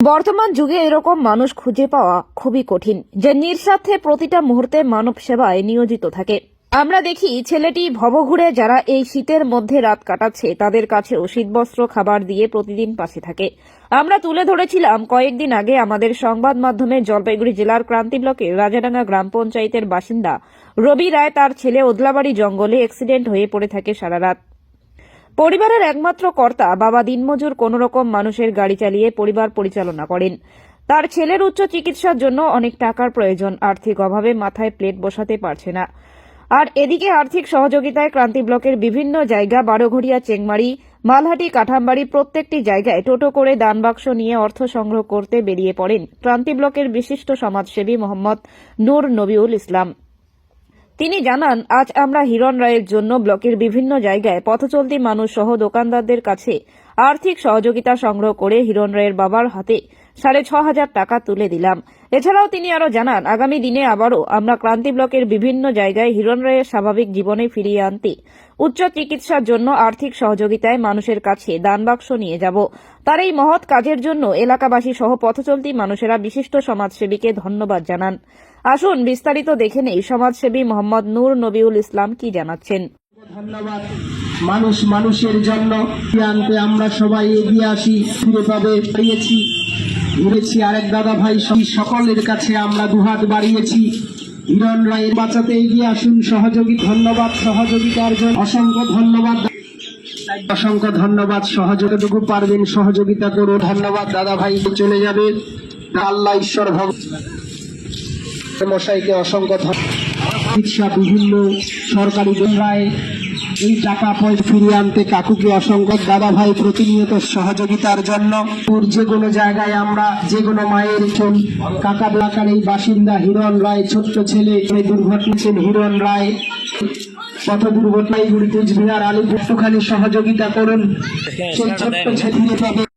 বর্তমান যুগে এরকম মানুষ খুঁজে পাওয়া খুবই কঠিন, যে নিঃস্বার্থে প্রতিটা মুহূর্তে মানব সেবায় নিয়োজিত থাকে। আমরা দেখি ছেলেটি ভবঘুরে যারা এই শীতের মধ্যে রাত কাটাচ্ছে, তাদের কাছে কাছেও শীতবস্ত্র, খাবার দিয়ে প্রতিদিন পাশে থাকে। আমরা তুলে ধরেছিলাম কয়েকদিন আগে আমাদের সংবাদ মাধ্যমে জলপাইগুড়ি জেলার ক্রান্তি ব্লকের রাজাডাঙ্গা গ্রাম পঞ্চায়েতের বাসিন্দা রবি রায় তার ছেলে ওদলাবাড়ি জঙ্গলে অ্যাক্সিডেন্ট হয়ে পড়ে থাকে সারা রাত। পরিবারের একমাত্র কর্তা বাবা দিনমজুর কোন রকম মানুষের গাড়ি চালিয়ে পরিবার পরিচালনা করেন। তার ছেলের উচ্চ চিকিৎসার জন্য অনেক টাকার প্রয়োজন। আর্থিক অভাবে মাথায় প্লেট বসাতে পারছে না। আর এদিকে আর্থিক সহযোগিতায় ক্রান্তি ব্লকের বিভিন্ন জায়গা, বারোঘড়িয়া, চেংমারি, মালহাটি, কাঠামবাড়ি প্রত্যেকটি জায়গায় টোটো করে দানবাক্স নিয়ে অর্থ সংগ্রহ করতে বেরিয়ে পড়েন ক্রান্তি ব্লকের বিশিষ্ট সমাজসেবী মোহাম্মদ নূর নবিউল ইসলাম। তিনি জানান, আজ আমরা হিরণ রায়ের জন্য ব্লকের বিভিন্ন জায়গায় পথচলতি মানুষ সহ দোকানদারদের কাছে আর্থিক সহযোগিতা সংগ্রহ করে হিরণ রায়ের বাবার হাতে সাড়ে ছ হাজার টাকা তুলে দিলাম। এছাড়াও তিনি আরও জানান, আগামী দিনে আবারও আমরা ক্রান্তি ব্লকের বিভিন্ন জায়গায় হিরণ রায়ের স্বাভাবিক জীবনে ফিরিয়ে আনতে উচ্চ চিকিৎসার জন্য আর্থিক সহযোগিতায় মানুষের কাছে দান বাক্স নিয়ে যাব। তার এই মহৎ কাজের জন্য এলাকাবাসী সহ পথচলতি মানুষেরা বিশিষ্ট সমাজসেবীকে ধন্যবাদ জানান। আসুন বিস্তারিত দেখে নেই। সমাজসেবী মোহাম্মদ নূর নবিউল ইসলাম কি জানাচ্ছেন? ধন্যবাদ। মানুষ মানুষের জন্য আনতে আমরা সবাই এগিয়ে আসি, ফিরে পাবে বাড়িয়েছি ঘুরেছি আরেক দাদা ভাই সকলের কাছে আমরা দুহাত বাড়িয়েছি। হিরণ রায়ের বাঁচাতে এগিয়ে আসুন, সহযোগী, ধন্যবাদ, সহযোগিতার জন্য অসংখ্য ধন্যবাদ। অসংখ্য ধন্যবাদ, সহযোগিতাটুকু পারবেন, সহযোগিতা করুন। ধন্যবাদ, দাদা ভাই, চলে যাবে। আল্লাহ ঈশ্বর ভগবান মশাইকে অসংখ্য চিকিৎসা বিভিন্ন সরকারি রায় এই টাকা পয়সা ফিরিয়ে আনতে কাকুকে অসংখ্য দাদা ভাই প্রতিনিয়ত সহযোগিতার জন্য। ওর যে কোনো জায়গায় আমরা যে কোনো মায়ের চল কাকা এলাকার এই বাসিন্দা হিরণ রায়, ছোট্ট ছেলে দুর্ঘটনা হিরণ রায়, পথ দুর্ঘটনায় গুড়ি কুচবিহার আলিপুর একটুখানি সহযোগিতা করুন। সেই ছোট্ট ছেলে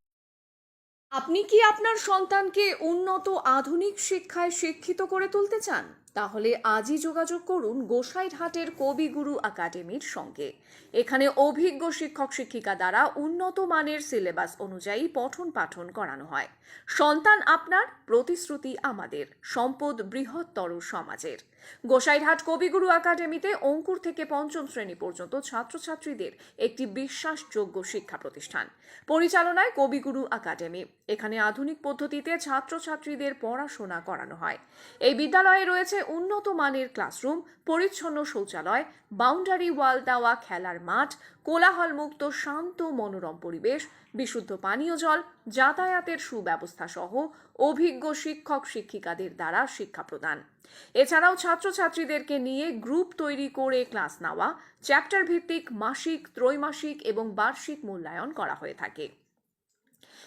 আপনি কি আপনার সন্তানকে উন্নত আধুনিক শিক্ষায় শিক্ষিত করে তুলতে চান? তাহলে আজই যোগাযোগ করুন গোসাইরহাটের কবিগুরু একাডেমির সঙ্গে। এখানে অভিজ্ঞ শিক্ষক শিক্ষিকা দ্বারা উন্নত মানের সিলেবাস অনুযায়ী পঠন পাঠন করানো হয়। সন্তান আপনার, প্রতিশ্রুতি আমাদের। সম্পদ বৃহত্তর সমাজের। গোসাইরহাট কবিগুরু একাডেমিতে অঙ্কুর থেকে পঞ্চম শ্রেণি পর্যন্ত ছাত্রছাত্রীদের একটি বিশ্বাসযোগ্য শিক্ষা প্রতিষ্ঠান। পরিচালনায় কবিগুরু একাডেমি। এখানে আধুনিক পদ্ধতিতে ছাত্রছাত্রীদের পড়াশোনা করানো হয়। এই বিদ্যালয়ে রয়েছে উন্নত মানের ক্লাসরুম, পরিচ্ছন্ন শৌচালয়, বাউন্ডারি ওয়াল দেওয়া খেলার মাঠ, কোলাহলমুক্ত শান্ত মনোরম পরিবেশ, বিশুদ্ধ পানীয় জল যাতায়াতের সুব্যবস্থা সহ অভিজ্ঞ শিক্ষক শিক্ষিকাদের দ্বারা শিক্ষা প্রদান। এছাড়াও ছাত্রছাত্রীদেরকে নিয়ে গ্রুপ তৈরি করে ক্লাস নেওয়া চ্যাপ্টার ভিত্তিক মাসিক, ত্রৈমাসিক এবং বার্ষিক মূল্যায়ন করা হয়ে থাকে।